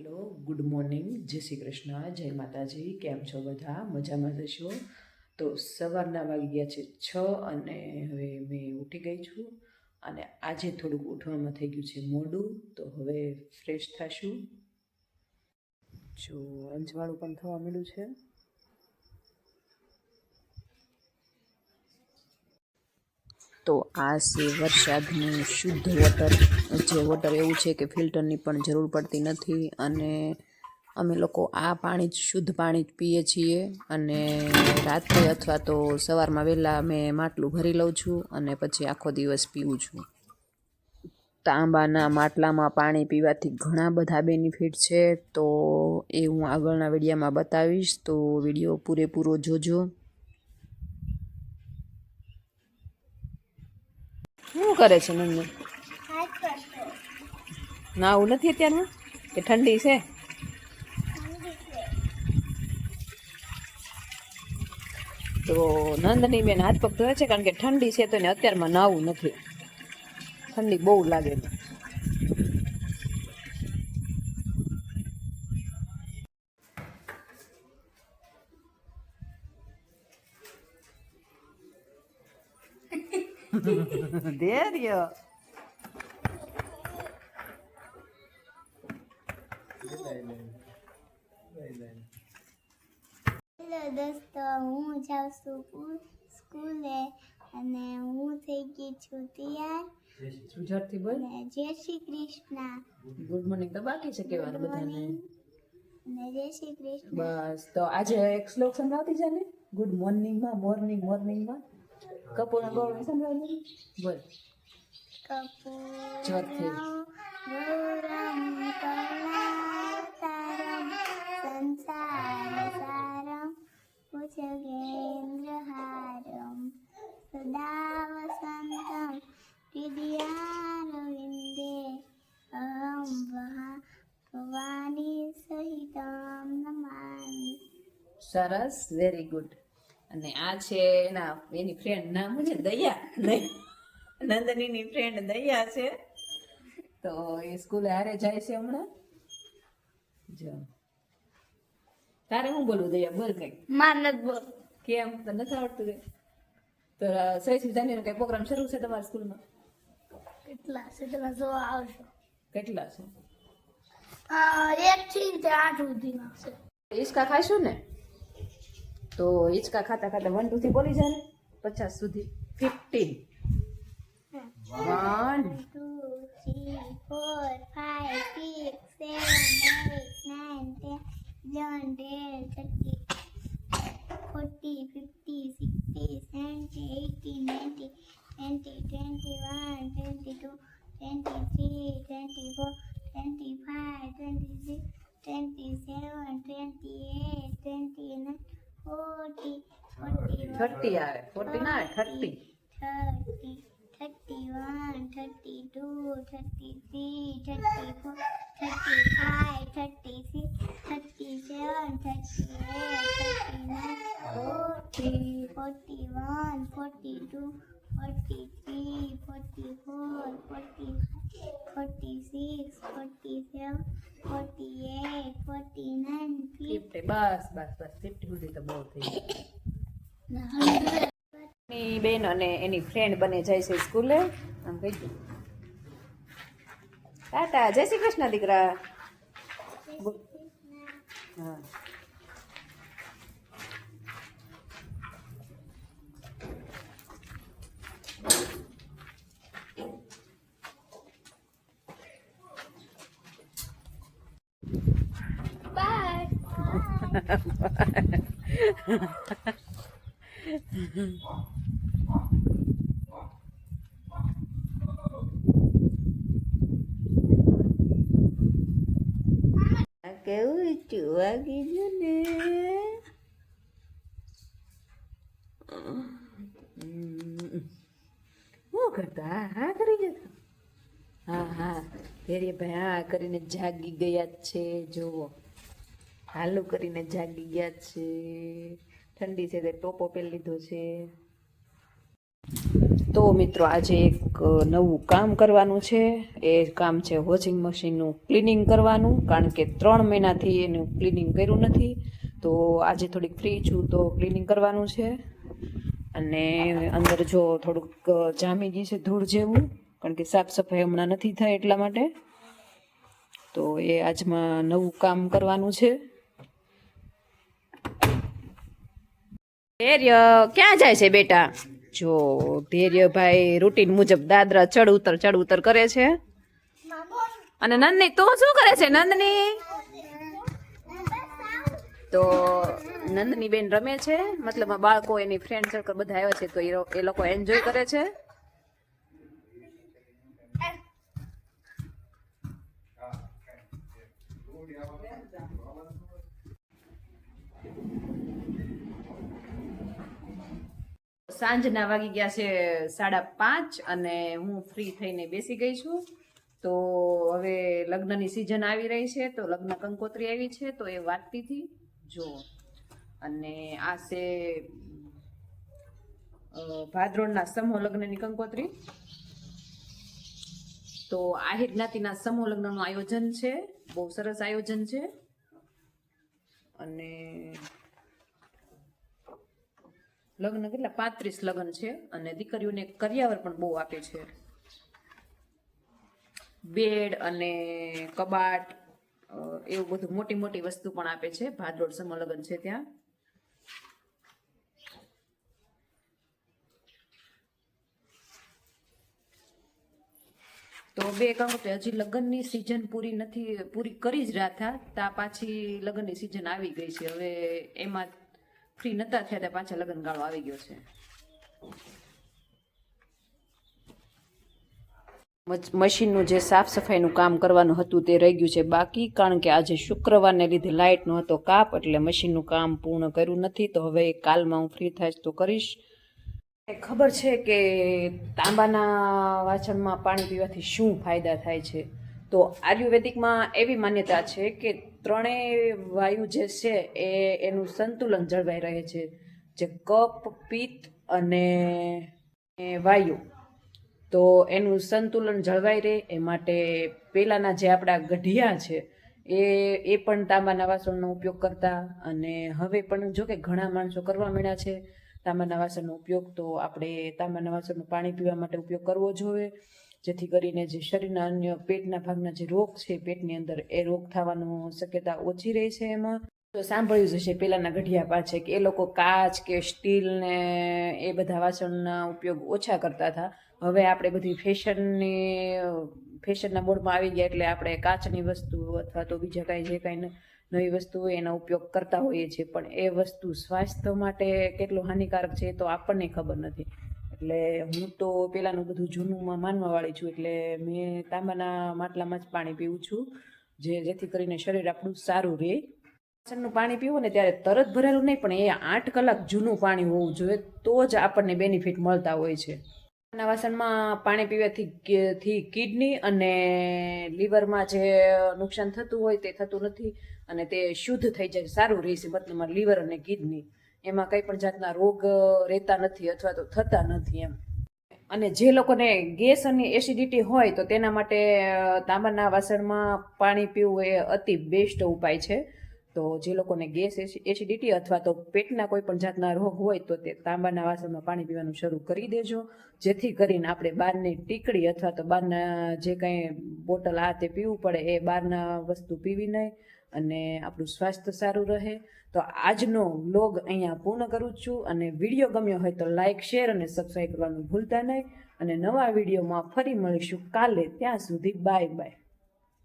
Hello, good morning. જય શ્રી કૃષ્ણ. જય માતાજી. કેમ છો બધા? મજામાં જશો? તો સવારના વાગી ગયા છે છ અને હવે મેં ઉઠી ગઈ છું અને આજે થોડુંક ઉઠવામાં થઈ ગયું છે મોડું. તો હવે ફ્રેશ થશું. જો અંજવાળું પણ થવા મળ્યું છે. તો આ છે વરસાદનું શુદ્ધ વોટર જે વોટર એવું છે કે ફિલ્ટરની પણ જરૂર પડતી નથી અને અમે લોકો આ પાણી જ શુદ્ધ પાણી જ પીએ છીએ અને રાત્રે અથવા તો સવારમાં વહેલા અમે માટલું ભરી લઉં છું અને પછી આખો દિવસ પીવું છું. તાંબાના માટલામાં પાણી પીવાથી ઘણા બધા બેનિફિટ છે, તો એ હું આગળના વિડીયામાં બતાવીશ, તો વીડિયો પૂરેપૂરો જોજો. શું કરે છે નંદુ નાવું નથી અત્યારમાં? કે ઠંડી છે? તો નંદની બેન હાથ પગ ધોવે છે કારણ કે ઠંડી છે તો એને અત્યારમાં નાવું નથી. ઠંડી બહુ લાગે છે. ધૈર્ય હેલો દોસ્તો હું જાઉં છું સ્કૂ- સ્કૂલે અને હું થઈ ગઈ છું તૈયાર. સુજાતી બોલ? જય શ્રી કૃષ્ણ. Good morning. તો બાકી છે કહેવાનું બધાને? અને જય શ્રી કૃષ્ણ. બસ તો આજે એક શ્લોક સંભળાવતી છે ને? Good મોર્નિંગમાં morning મોર્નિંગમાં. કપૂર ગૌરવ સંભળાવી બોલ. જોરથી. કપૂરમ કરુણાતારમ સરસ વેરી ગુડ અને આ છે એના એની ફ્રેન્ડ નામ છે દયા. નંદનીની ફ્રેન્ડ દયા છે. તો એ સ્કૂલે હારે જાય છે હમણાં? જો. તારે હું બોલું દયા બોલ કઈ માનદ બોલ. કેમ? તને નથી આવડતું કઈ? તો સહી સુધાની કઈ પ્રોગ્રામ શરૂ છે તમારા સ્કૂલમાં કેટલા છે? તમે જોવા આવશો કેટલા છે? એક થી તે આઠ સુધીના છે. હિંચકા ખાઈશું ને? તો હિંચકા ખાતા ખાતા વન ટુ થી બોલી જાય ને પચાસ સુધી fifteen one two three four five six seven eight nine ten eleven twelve thirty forty fifty sixty seventy eighty ninety twenty twenty one twenty two twenty three twenty four twenty five twenty six twenty seven forty-one. Thirty આવે forty ના thirty thirty, thirty-one, thirty-two, thirty-three, thirty-four, thirty-five, thirty-six, thirty-seven, thirty-eight, thirty-nine, forty, forty-one, forty-two, forty-three, forty-four, forty-five, forty-six, forty-seven, forty-eight, forty-nine, fifty. Fifty બસ બસ બસ fifty સુધી તો બહુ થઈ એની બેન અને એની ફ્રેન્ડ બને જાય છે સ્કૂલે આમ કહી દઉં ટાટા જય શ્રી કૃષ્ણ દીકરા. હા Bye. કેવું ચૂવા કીધું ને? શું કરતા? હા કરી જતા હા હા. ફેરી ભાઈ હા, કરીને જાગી ગયા છે, જુઓ. હાલું કરીને જાગી ગયા છે. ઠંડી છે, તે ટોપો પહેરી લીધો છે. તો મિત્રો, આજે એક નવું કામ કરવાનું છે. એ કામ છે વોશિંગ મશીનનું ક્લિનિંગ કરવાનું, કારણ કે ત્રણ મહિનાથી એનું ક્લિનિંગ કર્યું નથી. તો આજે થોડીક ફ્રી છું, તો ક્લિનિંગ કરવાનું છે. અને અંદર જો થોડુંક જામી ગયું છે, ધૂળ જેવું, કારણ કે સાફ સફાઈ હમણાં નથી થાય એટલા માટે. તો એ આજમાં નવું કામ કરવાનું છે. ધૈર્ય ક્યાં જાય છે બેટા? જો ધૈર્ય ભાઈ રૂટીન મુજબ દાદરા ચડ ઉતર ચડ ઉતર કરે છે. અને નંદની, તું શું કરે છે, નંદની? તો નંદની બેન રમે છે, મતલબ બાળકો એની ફ્રેન્ડ સર્કલ બધા આવ્યા છે, તો એ લોકો એન્જોય કરે છે. સાંજના વાગી ગયા છે સાડા પાંચ અને હું ફ્રી થઈને બેસી ગઈ છું. તો હવે લગ્નની સિઝન આવી રહી છે તો લગ્ન કંકોત્રી આવી છે તો એ વાતતીથી જો અને આ છે અ, ભાદરણના સમૂહ લગ્નની કંકોત્રી. તો આહિર જ્ઞાતિના સમૂહ લગ્નનું આયોજન છે બહુ સરસ આયોજન છે. અને લગ્ન કેટલા? પાંત્રીસ લગ્ન છે અને દીકરીઓને કરિયાવર પણ બહુ આપે છે. બેડ અને કબાટ એવું બધું મોટી મોટી વસ્તુ પણ આપે છે. ભાદરોડ સમ લગ્ન છે ત્યાં. તો બે કામ હજી લગ્નની સિઝન પૂરી નથી, પૂરી કરી જ રહ્યા હતા. તા પાછી લગ્નની સિઝન આવી ગઈ છે. હવે એમાં ફ્રી નતા થયા ત્યાં પાછા લગ્ન ગાળો આવી ગયો છે. મશીનનું જે સાફ સફાઈનું કામ કરવાનું હતું તે રહી ગયું છે બાકી કારણ કે આજે શુક્રવારને લીધે લાઇટનો હતો કાપ એટલે મશીનનું કામ પૂર્ણ કર્યું નથી તો હવે કાલમાં હું ફ્રી થઈશ તો કરીશ. ખબર છે કે તાંબાના વાસણમાં પાણી પીવાથી શું ફાયદા થાય છે? તો આયુર્વેદિકમાં એવી માન્યતા છે કે ત્રણેય વાયુ જે છે એ એનું સંતુલન જળવાઈ રહે છે. જે કપ પિત્ત અને વાયુ. તો એનું સંતુલન જળવાઈ રહે એ માટે પહેલાંના જે આપણા ગઢિયા છે એ એ પણ તાંબાના વાસણનો ઉપયોગ કરતા અને હવે પણ જો કે ઘણા માણસો કરવા માંડ્યા છે તાંબાના વાસણનો ઉપયોગ, તો આપણે તાંબાના વાસણનું પાણી પીવા માટે ઉપયોગ કરવો જોઈએ. જેથી કરીને જે શરીરના અન્ય પેટના ભાગના જે રોગ છે, પેટની અંદર એ રોગ થવાનું શક્યતા ઓછી રહે છે એમાં. તો સાંભળ્યું જ હશે પહેલાંના ગઢિયા પાછે કે એ લોકો કાચ કે સ્ટીલને એ બધા વાસણના ઉપયોગ ઓછા કરતા હતા. હવે આપણે બધી ફેશનની, ફેશનના બોર્ડમાં આવી ગયા એટલે આપણે કાચની વસ્તુ અથવા તો બીજા કાંઈ જે કાંઈ નવી વસ્તુ હોય એનો ઉપયોગ કરતા હોઈએ છીએ. પણ એ વસ્તુ સ્વાસ્થ્ય માટે કેટલું હાનિકારક છે એ તો આપણને ખબર નથી. એટલે હું તો પેલાનું બધું જૂનુંમાં માનવાવાળી છું, એટલે મેં તાંબાના માટલામાં જ પાણી પીવું છું, જે જેથી કરીને શરીર આપણું સારું રહે. વાસણનું પાણી પીવું ને ત્યારે તરત ભરેલું નહીં, પણ એ આઠ કલાક જૂનું પાણી હોવું જોઈએ, તો જ આપણને બેનિફિટ મળતા હોય છે. ના વાસણમાં પાણી પીવાથી થી કિડની અને લીવરમાં જે નુકસાન થતું હોય તે થતું નથી, અને તે શુદ્ધ થઈ જાય, સારું રહે છે મતલબમાં લીવર અને કિડની. એમાં કંઈ પણ જાતના રોગ રહેતા નથી અથવા તો થતા નથી એમ. અને જે લોકોને ગેસ અને એસિડિટી હોય તો તેના માટે તાંબાના વાસણમાં પાણી પીવું એ અતિ બેસ્ટ ઉપાય છે. તો જે લોકોને ગેસ એસિડિટી અથવા તો પેટના કોઈ પણ જાતના રોગ હોય તો તે તાંબાના વાસણમાં પાણી પીવાનું શરૂ કરી દેજો. જેથી કરીને આપણે બહારની ટીકડી અથવા તો બહારના જે કંઈ બોટલ આ તે પીવું પડે એ બહારના વસ્તુ પીવી નહીં. અને આપણું સ્વાસ્થ્ય સારું રહે, તો આજનો બ્લોગ અહીંયા પૂર્ણ કરું છું. અને વીડિયો ગમ્યો હોય તો લાઇક શેર અને સબસ્ક્રાઈબ કરવાનું ભૂલતા નહીં. અને નવા વિડીયોમાં ફરી મળીશું કાલે. ત્યાં સુધી બાય બાય